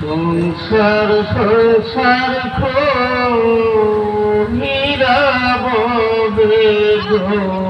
সংসার সংসার খীরাবে খুরলাম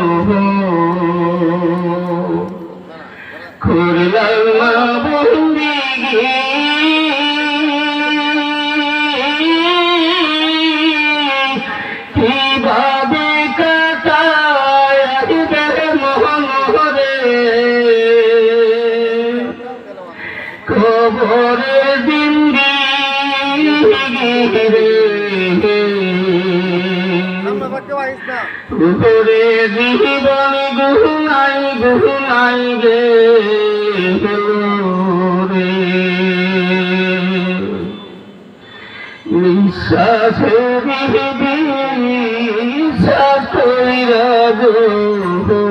কবরে দিন্দি উপরে জীবন গুহুনাই গুহুনাই গে রে। নিঃশ্বাসে বিহি গো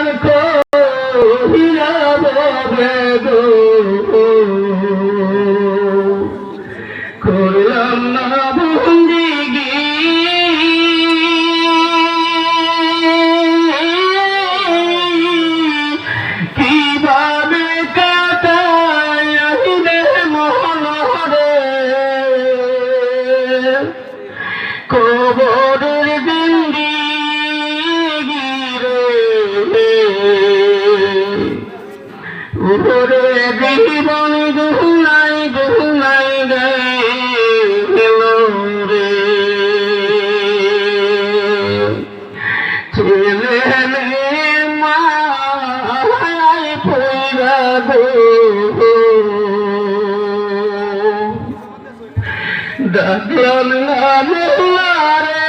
উপরে জীবন গুহুনাই গুহুনাই গে রে। ছেলে মায় পড়া গো ডাকলাম না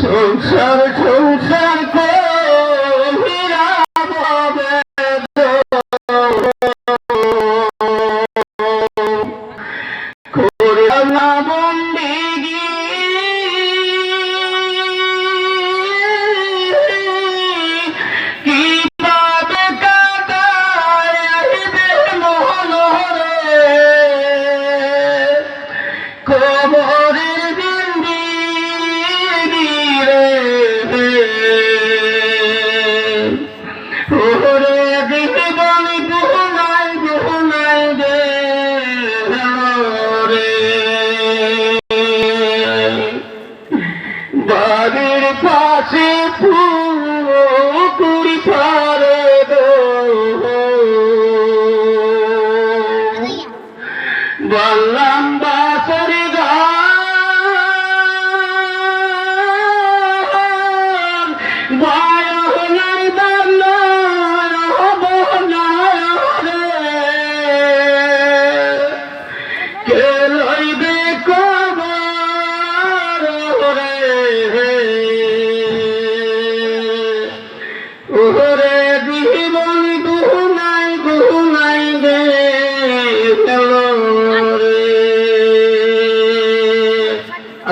সংসার সংসার করলাম না বাড়ির পাশে পুকুর পারে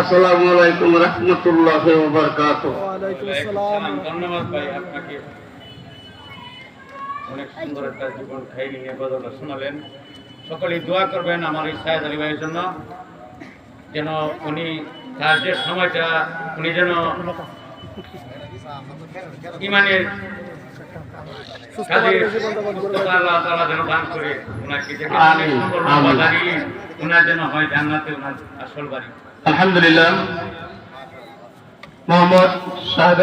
আসসালামু আলাইকুম রহমতুল্লাহ বরকাত ধন্যবাদ ভাই আপনাকে। অনেক সুন্দর একটা জীবন খাইনি নিয়ে গজলটা শোনালেন। সকলেই দোয়া করবেন আমার এই সাহেদ আলী ভাইয়ের জন্য। যেন উনি তার যে সময়টা উনি যেন ইমানের যেন হয় জান্নাতে ওনার আসল বাড়ি। আলহামদুলিল্লাহ মোহাম্মদ শাহেদ